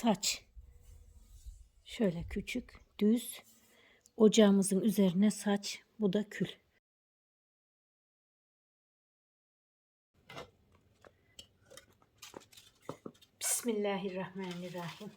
saç. Şöyle küçük, düz. Ocağımızın üzerine saç. Bu da kül. Bismillahirrahmanirrahim.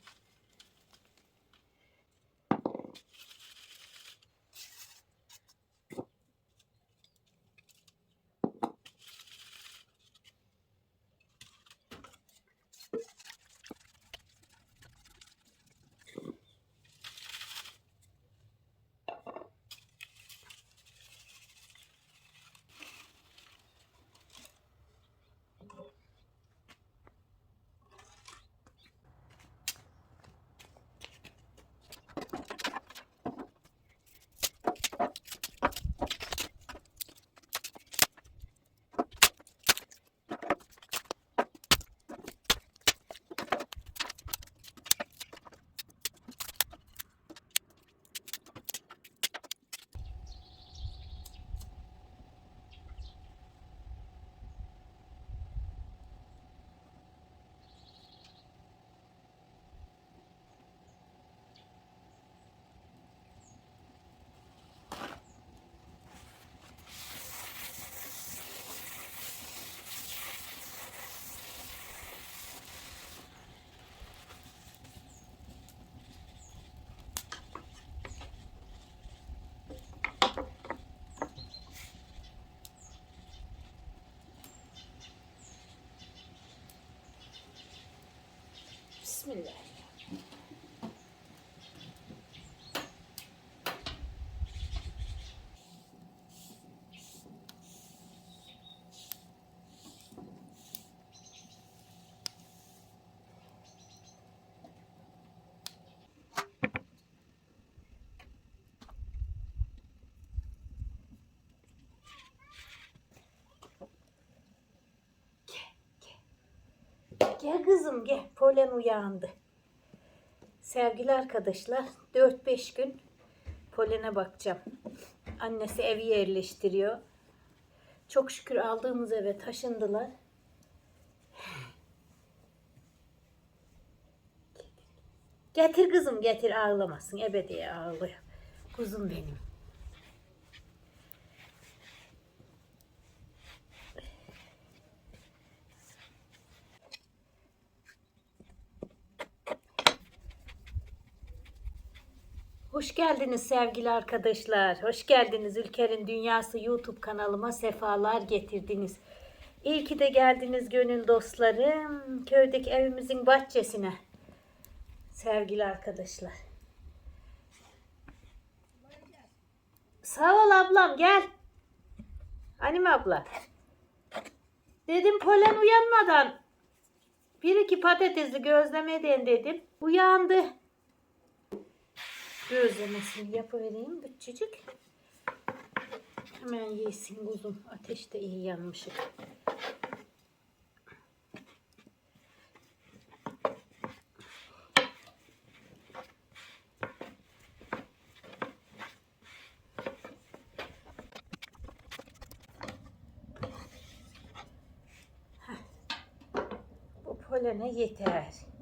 Bismillah. Gel kızım gel. Polen uyandı. Sevgili arkadaşlar 4-5 gün polene bakacağım. Annesi evi yerleştiriyor. Çok şükür aldığımız eve taşındılar. Getir kızım getir ağlamasın. Ebediye ağlıyor. Kuzum benim. Hoş geldiniz sevgili arkadaşlar. Hoş geldiniz Ülker'in Dünyası YouTube kanalıma sefalar getirdiniz. İyi ki de geldiniz gönül dostlarım. Köydeki evimizin bahçesine. Sevgili arkadaşlar. Sağ ol ablam gel. Anime abla. Dedim polen uyanmadan bir iki patatesli gözlemeden dedim. Uyandı. Gözlemesini yapıvereyim küçücük. Hemen yesin kuzum. Ateşte iyi yanmışık. Polene yeter.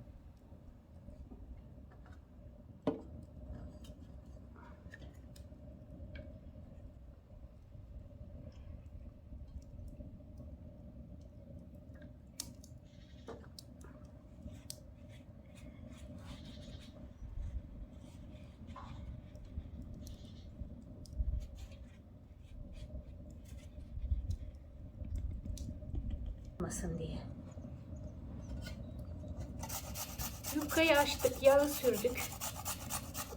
Açtık, yağı sürdük.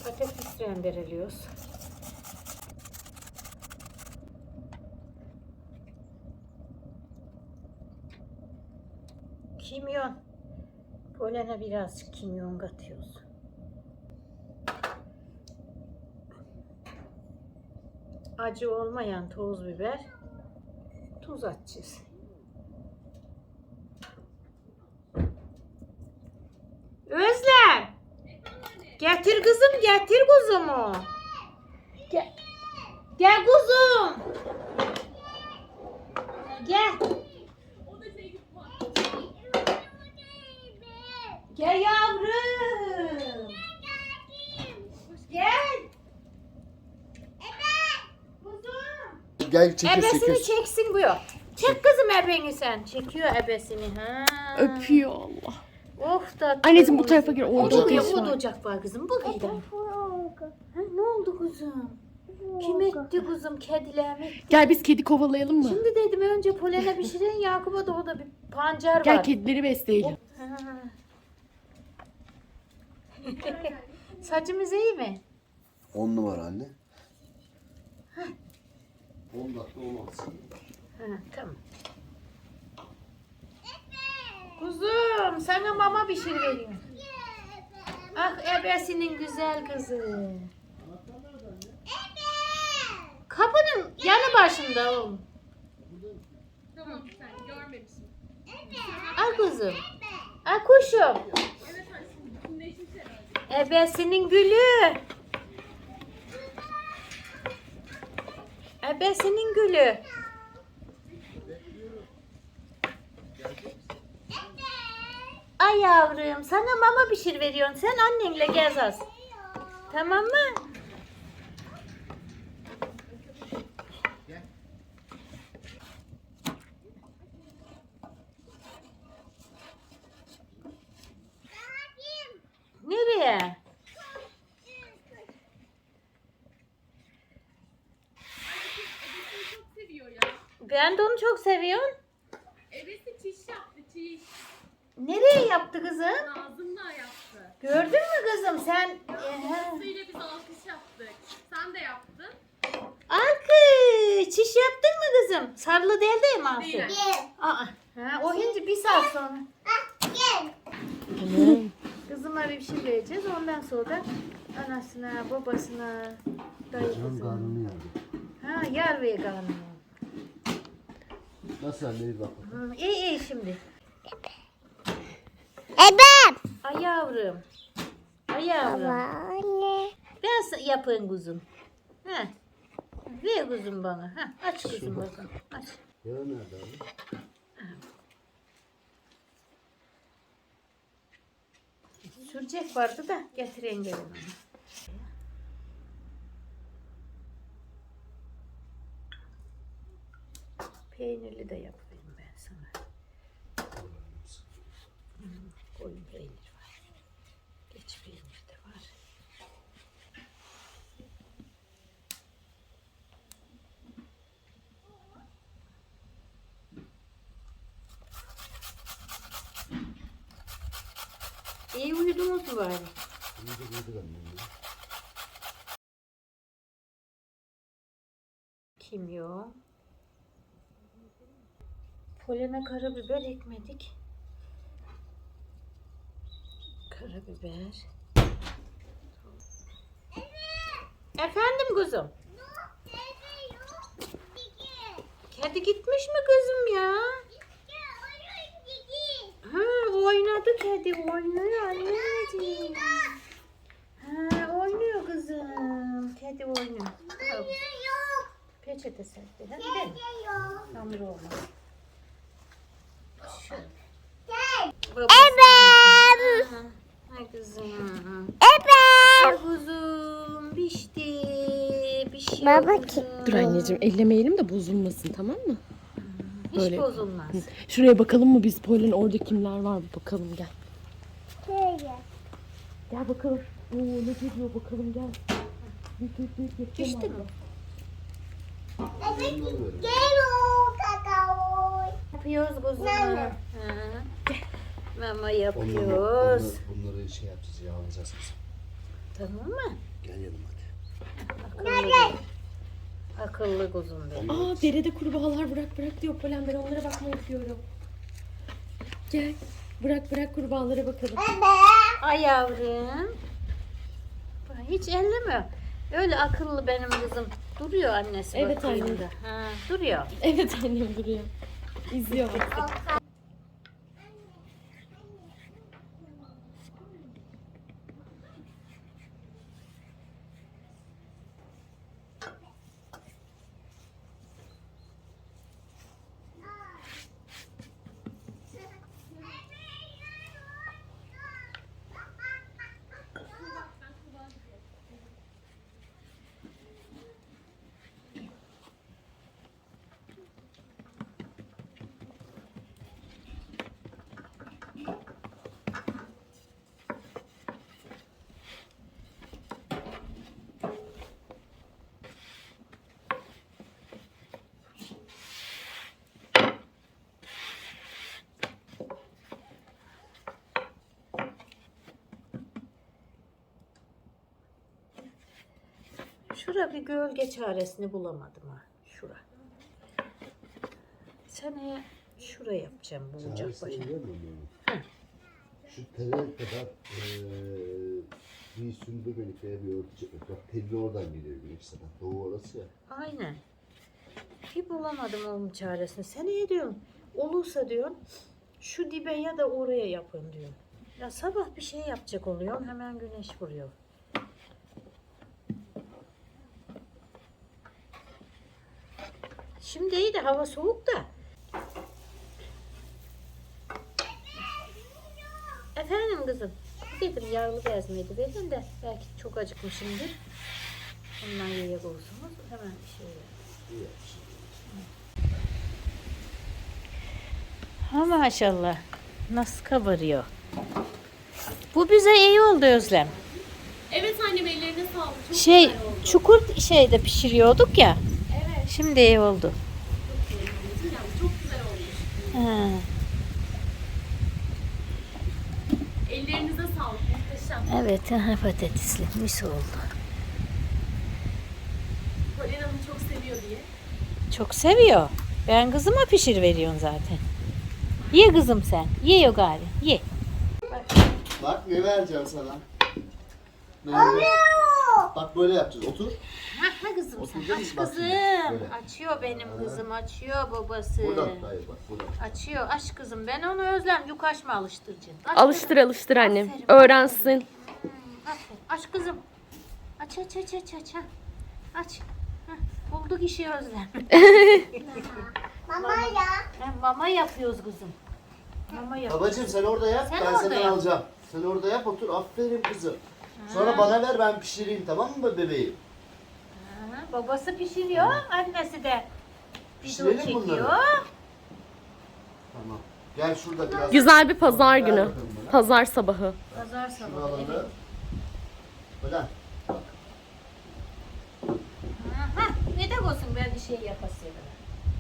Patates rendereliyoruz. Kimyon. Polene birazcık kimyon katıyoruz. Acı olmayan toz biber, tuz atacağız. Getir kızım, getir kuzumu. Gel. Gel kuzum. Gel. Gel yavrum. Gel. Gel çekil Ebesini çekil. çeksin bu. Çek kızım ebeni sen. Çekiyor ebesini. Ha. Öpüyor Allah. Of da. Anneciğim bu tarafa gir. Orada Ocak ateş var. ocak var kızım. Bu. Ha, ne oldu kuzum? Kim etti kuzum? Kediler mi? Gel biz kedi kovalayalım mı? Şimdi dedim önce polene pişirin Yakup'a da o da bir pancar var. Gel kedileri besleyelim. Ha. Saçımız iyi mi? 10 numara anne. 10 dakika olmaz. Ha, tamam. Kuzum sana mama pişir veriyorum. Ah ebesinin güzel kızı. Kapının yanı başında oğlum. Tamam sen görmemişim. Al kuzum. Al kuşum. Ebesinin gülü. Ebesinin gülü. Ay yavrum sana mama pişir veriyorsun. Sen annenle gez az. Tamam mı? Nereye? Ebesini çok seviyor ya. Ben de onu çok seviyorum. Ebesi çiş yaptı çiş. Nereye yaptı kızım? Ağzımla yaptı. Gördün mü kızım sen? Suyla biz alkış yaptık. Sen de yaptın. Alkış. Çiş yaptın mı kızım? Sarılı değil değil mi Aslı? Değil. Aa, ha, o hinci bir saat sonra. Kızıma bir şey vereceğiz. Ondan sonra da anasına, babasına, dayı Canım kızına. karnını yardı. Ha, yar ve karnına. Nasıl anne bir bak. Hı, iyi iyi şimdi. Ebem. Ay yavrum. Ay yavrum. Anne. Ben yapın kuzum. Ha. Ver kuzum bana. Ha. Aç kuzum bakalım. Aç. Ya nerede abi? Sürecek vardı da getireyim gelin onu. Peynirli de yapayım ben sana. Hmm, Koyun peynir var. Geç peynir de var. İyi mu bari? Bunu da yedik anne. Kimyon. Polene karabiber ekmedik. Karabiber. Efendim kuzum. Kedi gitmiş mi kızım ya? Ha oynadı kedi oynuyor anneciğim. Ha oynuyor kızım. Kedi oynuyor. Al, Peçete serpti. Hadi gidelim. Hamur olmaz. Ebem. Ay kızım. Ebem. Ay kuzum. Pişti. Pişiyor Baba kuzum. Dur anneciğim ellemeyelim de bozulmasın tamam mı? Hiç böyle. bozulmaz. Şuraya bakalım mı biz Polen orada kimler var bir bakalım gel. Gel bakalım. Oo ne geliyor bakalım gel. Git git git git. Pişti mi? Gel o kakao. Yapıyoruz kuzum. Mama. Mama Onları, yapıyoruz. onları, bunları şey yapacağız yağlayacağız kızım. Tamam mı? Gel yanıma hadi. Akıllı. Akıllı kuzum benim. Aa derede kurbağalar bırak bırak diyor Polen ben onlara bakmayı yapıyorum. Gel bırak bırak kurbağalara bakalım. Ay yavrum. Hiç elleme. Öyle akıllı benim kızım. Duruyor annesi Evet bakayım anne. da. Ha, duruyor. Evet annem duruyor. İzliyor bak. Şura bir gölge çaresini bulamadım ha. Şura. Seneye şura yapacağım bu ocak? Şu tele kadar eee bir sündürmelik veya bir örtü. Bak telli oradan geliyor güneş zaten. Doğu orası ya. Aynen. Bir bulamadım onun çaresini. Seneye diyorum olursa diyorum şu dibe ya da oraya yapın diyorum. Ya sabah bir şey yapacak oluyorum hemen güneş vuruyor. Şimdi iyi de hava soğuk da. Efendim kızım. Dedim yağlı bezmeydi verin de belki çok acıkmışımdır. Ondan yiyecek olsunuz. Hemen şey yapmışsın. Ha maşallah. Nasıl kabarıyor. Bu bize iyi oldu Özlem. Evet annem ellerine sağlık. Çok Şey güzel oldu. çukur şeyde pişiriyorduk ya. Şimdi iyi oldu. Çok güzel olmuş. Ha. Ellerinize sağlık. Muhteşem. Evet aha, patatesli mis oldu. Polen Hanım çok seviyor diye. Çok seviyor. Ben kızıma pişir veriyorsun zaten. Ye kızım sen. Ye yo gari. Ye. Bak ne vereceğim sana. Merve. Bak böyle yapacağız. Otur. Ha, ha kızım sen. Aç? Bak kızım. şimdi, böyle. Açıyor benim kızım. Açıyor babası. Buradan. Hayır bak buradan. Açıyor. Aç kızım. Ben onu Özlem yukaş mı alıştıracaksın? Aç Alıştır alıştır annem. Aferin. Öğrensin. Aferin. Aç kızım. Aç aç aç aç aç. ha. Aç. Bulduk işi Özlem. Mama ya. Ha, mama yapıyoruz kızım. Mama yap. Babacım sen orada yap. Sen ben orada senden yap. alacağım. Sen orada yap otur. Aferin kızım. Sonra bana ver ben pişireyim tamam mı bebeğim? Ha, babası pişiriyor, annesi de video Pişirelim çekiyor. bunları. Tamam. Gel şurada biraz. Güzel bir pazar Ver günü. bakalım bana. Pazar sabahı. Pazar Şunu sabahı. alalım. evet. Ulan. Aha, ne de olsun ben bir şey yapasıyım.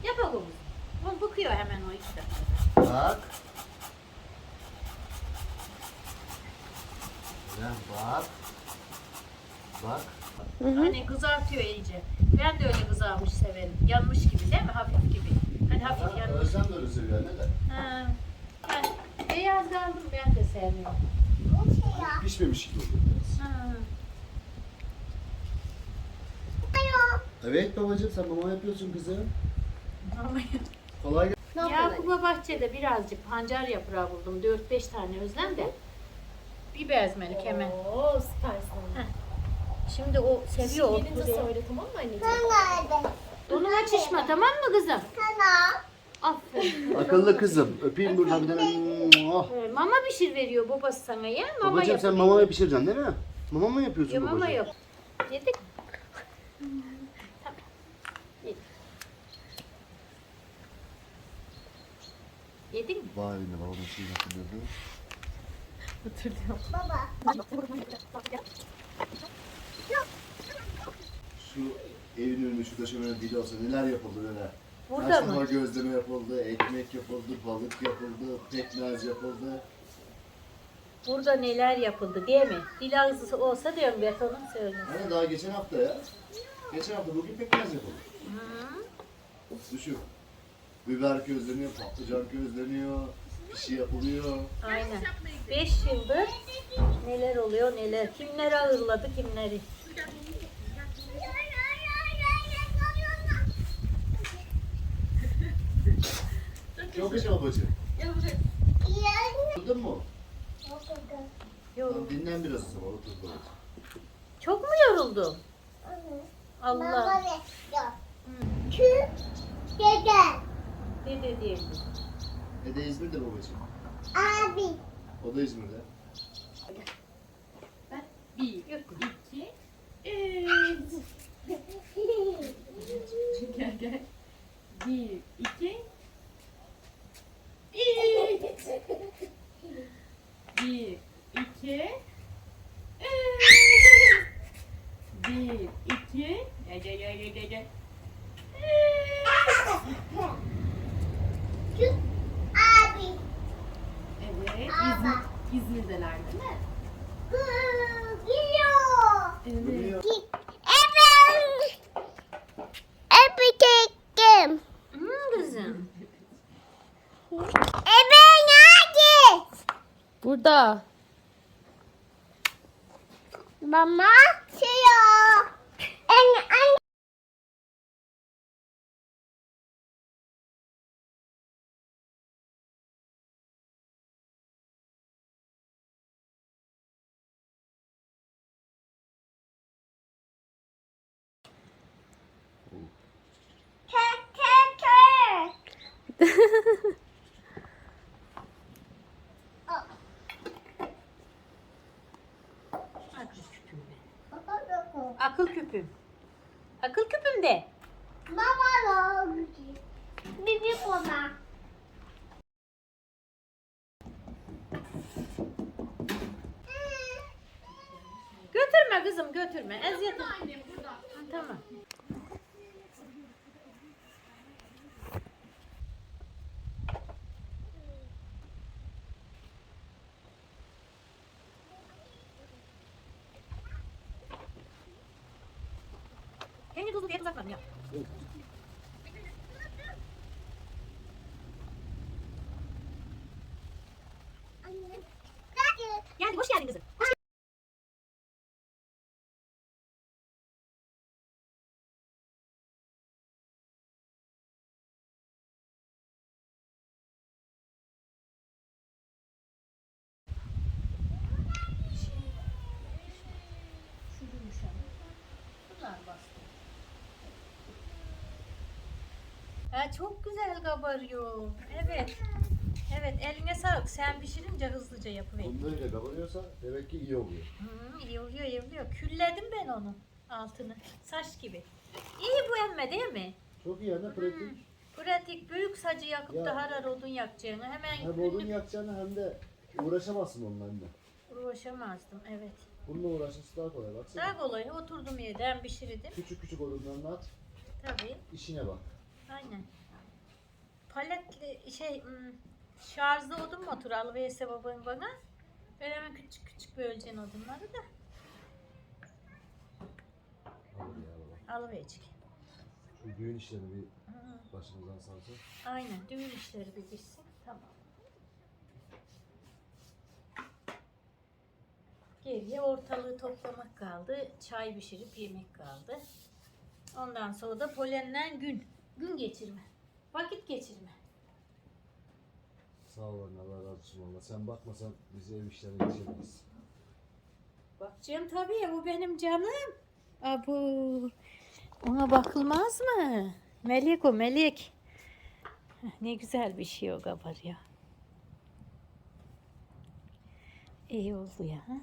Yapak o kızım. O bıkıyor hemen o işte. Bak. Ulan bak. Bak. Hani kızartıyor iyice. Ben de öyle kızarmış severim. Yanmış gibi değil mi? Hafif gibi. Hani hafif Ha, yanmış. Özlem de öyle seviyor ne de. Ha. Ben beyaz kaldım ben de sevmiyorum. Bu şey ya. Pişmemiş gibi oluyor biraz. Ha. Evet babacım sen mama yapıyorsun kızım. Ama Kolay gelsin. Yakuba bahçede birazcık pancar yaprağı buldum. 4-5 tane özlem de. Bir bezmelik hemen. Oo süpersin. Şimdi o seviyor o. Gelince söyle tamam mı anneciğim? Nerede? Donuma çişme tamam mı kızım? Sana. Aferin. Akıllı kızım. Öpeyim buradan bir tane. Oh. Ee, Mama pişir veriyor babası sana ya. Mama Babacım yap. sen mama pişireceksin değil mi? Mama mı Ya yapıyorsun mama yap. Yedik. Tamam. Yedik. Yedin mi? Vay be babamın şeyini hatırlıyordun. Baba. Şu evin önünde şu döşemenin dili olsa neler yapıldı neler. Burada Kaç mı? gözleme yapıldı, ekmek yapıldı, balık yapıldı, pekmez yapıldı. Burada neler yapıldı değil mi? Dil ağzı olsa diyorum betonun söylesin. Hani daha geçen hafta ya. Geçen hafta bugün pekmez yapıldı. Düşün. Biber közleniyor, patlıcan közleniyor, pişi yapılıyor. Aynen. 5 yıldır neler oluyor neler. Kimler ağırladı kimleri. Çok iş babacığım. Gel buraya. Oturdun mu? Yok. Tamam, dinlen biraz o zaman otur babacığım. Çok mu yoruldun? Allah. dede. Dede diyelim. Dede İzmir'de babacığım. Abi. O da İzmir'de. Bir, Yok. iki, üç. Gel gel. Bir, iki, üç. Bir, iki, üç. Bir, iki, gel gel gel gel gel, gel. Şu abi. Evet, İzmir, İzmir'deler değil mi? Hı, Geliyor. Evet. Biliyor. Efendim. Ebe nerede? Burada. Mama şey En en Te te te. Akıl küpüm ben. Akıl küpüm. Akıl küpüm de. Mama lo. Bibi baba. Götürme götürme. Eziyet. Annem burada. Tamam. Kendi tuzlu diye var ya. Anne. Geldi hoş geldin kızım. Hoş Ha, çok güzel kabarıyor. Evet. Evet eline sağlık. Sen pişirince hızlıca yapıver. Bunu böyle kabarıyorsa demek ki iyi oluyor. Hı, iyi oluyor, iyi oluyor. Külledim ben onun altını. Saç gibi. İyi bu emme değil mi? Çok iyi yani pratik. Pratik, büyük sacı yakıp Ya. da harar odun yakacağını hemen Hem odun yakacağını hem de uğraşamazsın onunla uğraşamazdım. Evet. Bununla uğraşması daha kolay baksana. Daha kolay. Oturdum yerden pişirdim. Küçük küçük odunlarını at, Tabii. işine bak. Aynen. Paletli şey hmm, şarjlı odun motor alıverse baban bana. Ben hemen küçük küçük böleceğim odunları da alıverecek. Şu düğün işlerini bir başımızdan salsa. Aynen. Düğün işleri bir bitsin. Tamam. Geriye ortalığı toplamak kaldı. Çay pişirip yemek kaldı. Ondan sonra da polenden gün. Gün geçirme. Vakit geçirme. Sağ ol anne Allah razı olsun valla. Sen bakmasan biz ev işlerine geçemeyiz. Bakacağım tabii bu benim canım. Abu. Ona bakılmaz mı? Melik o melik. Heh, Ne güzel bir şey o kabar ya. İyi oldu ya. ha?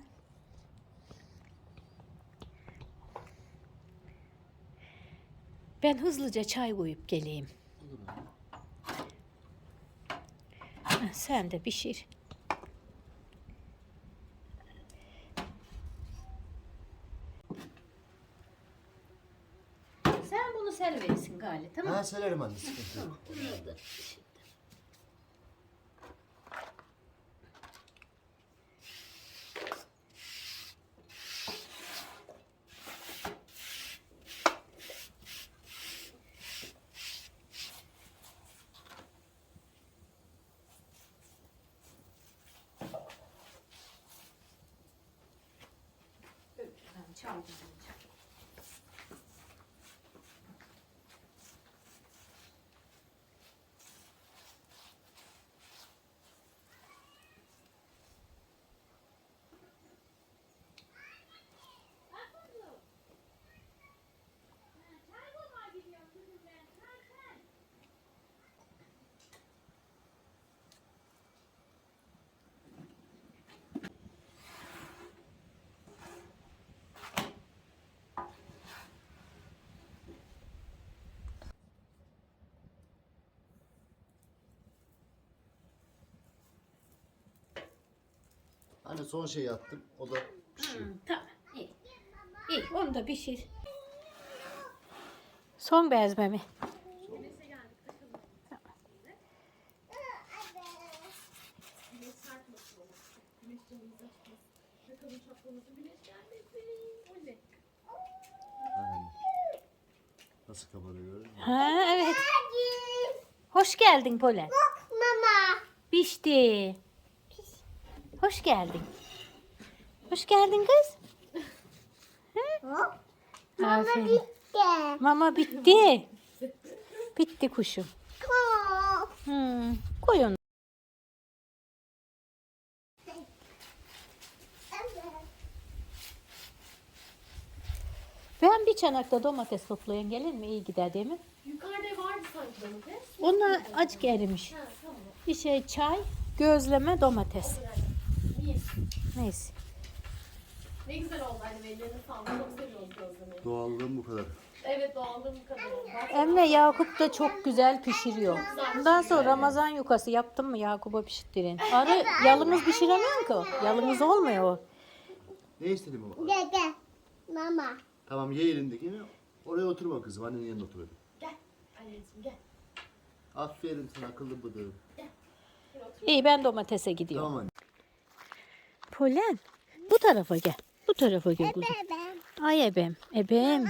Ben hızlıca çay koyup geleyim. Sen de pişir. Sen bunu serverirsin Gali tamam mı? Ha söylerim anne sıkıntı yok. Hani son şey yaptım. O da pişiyor. Hı, tamam iyi. İyi onu da pişir. Son bezme mi? Aynen. Nasıl kabarıyor? Ha evet. Hoş geldin Polen. Mama. Mama. Pişti. Hoş geldin. Hoş geldin kız. Mama Aferin. bitti. Mama bitti. Bitti kuşum. Hmm. Koy onu. Ben bir çanakta domates toplayan gelir mi? İyi gider değil mi? Yukarıda vardı sanki domates. Onlar acık erimiş. Ha tamam. Bir şey çay, gözleme, domates. Neyse. Ne güzel oldu annem ellerine sağlık. Çok seviyoruz gözlemeyi. Doğallığım bu kadar. Evet doğallığım bu kadar oldu. Bak, Emre Yakup da çok güzel pişiriyor. Bundan sonra Ramazan yukası yaptın mı Yakup'a pişirttirin. Arı yalımız pişiremiyor ki o. Yalımız olmuyor o. Ne istedin baba? Dede. Mama. Tamam ye elindekini. Oraya oturma kızım. Annenin yanına otur hadi. Gel. Anneciğim gel. Aferin sana akıllı bıdığım. İyi ben domatese gidiyorum. Tamam anne. Polen bu tarafa gel. Bu tarafa gel. Bebe. Ay ebem. Ebem.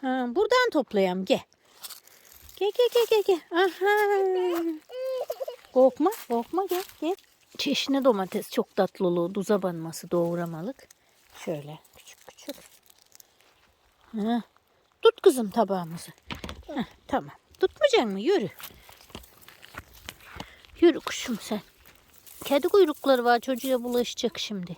Ha, buradan toplayalım gel. Gel gel gel gel gel. Aha. Korkma korkma gel gel. Çeşni domates çok tatlı olur. Duza banması doğramalık. Şöyle küçük küçük. Ha. Tut kızım tabağımızı. Heh, tamam. Tutmayacak mı? Yürü. Yürü kuşum sen. Kedi kuyrukları var çocuğa bulaşacak şimdi.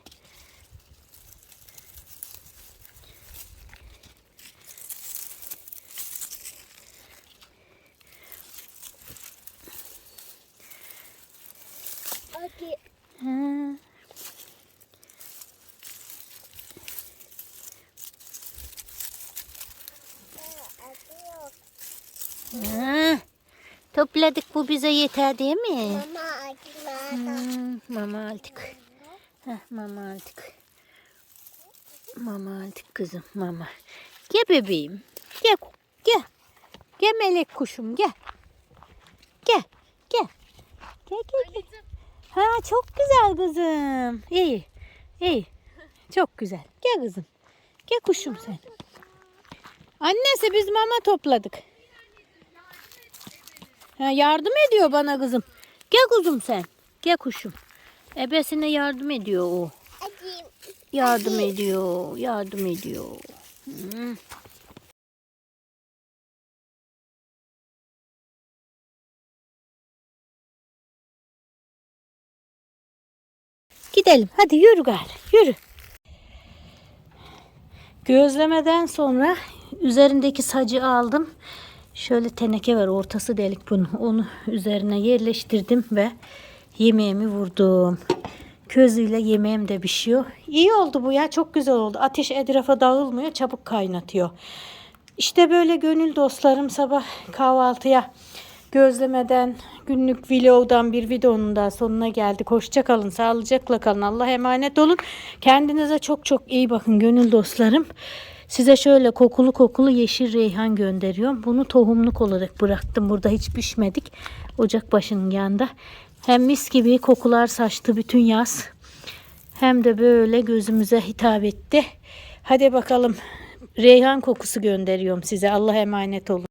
Ha. Ha. Topladık bu bize yeter değil mi? Mama mama aldık. Heh, mama aldık. Mama aldık kızım mama. Gel bebeğim. Gel. Gel. Gel melek kuşum gel. Gel. Gel. Gel gel gel. Ha çok güzel kızım. İyi. İyi. Çok güzel. Gel kızım. Gel kuşum sen. Annesi biz mama topladık. Ha, yardım ediyor bana kızım. Gel kuzum sen. Gel kuşum. Ebesine yardım ediyor o. Yardım ediyor. Yardım ediyor. Hı. Gidelim. Hadi yürü gari. Yürü. Gözlemeden sonra üzerindeki sacı aldım. Şöyle teneke var ortası delik bunun. Onu üzerine yerleştirdim ve yemeğimi vurdum. Közüyle yemeğim de pişiyor. İyi oldu bu ya çok güzel oldu. Ateş etrafa dağılmıyor çabuk kaynatıyor. İşte böyle gönül dostlarım sabah kahvaltıya gözlemeden günlük vlogdan bir videonun daha sonuna geldik. Hoşça kalın, sağlıcakla kalın. Allah emanet olun. Kendinize çok çok iyi bakın gönül dostlarım. Size şöyle kokulu kokulu yeşil reyhan gönderiyorum. Bunu tohumluk olarak bıraktım. Burada hiç pişmedik. Ocak başının yanında. Hem mis gibi kokular saçtı bütün yaz. Hem de böyle gözümüze hitap etti. Hadi bakalım. Reyhan kokusu gönderiyorum size. Allah emanet olun.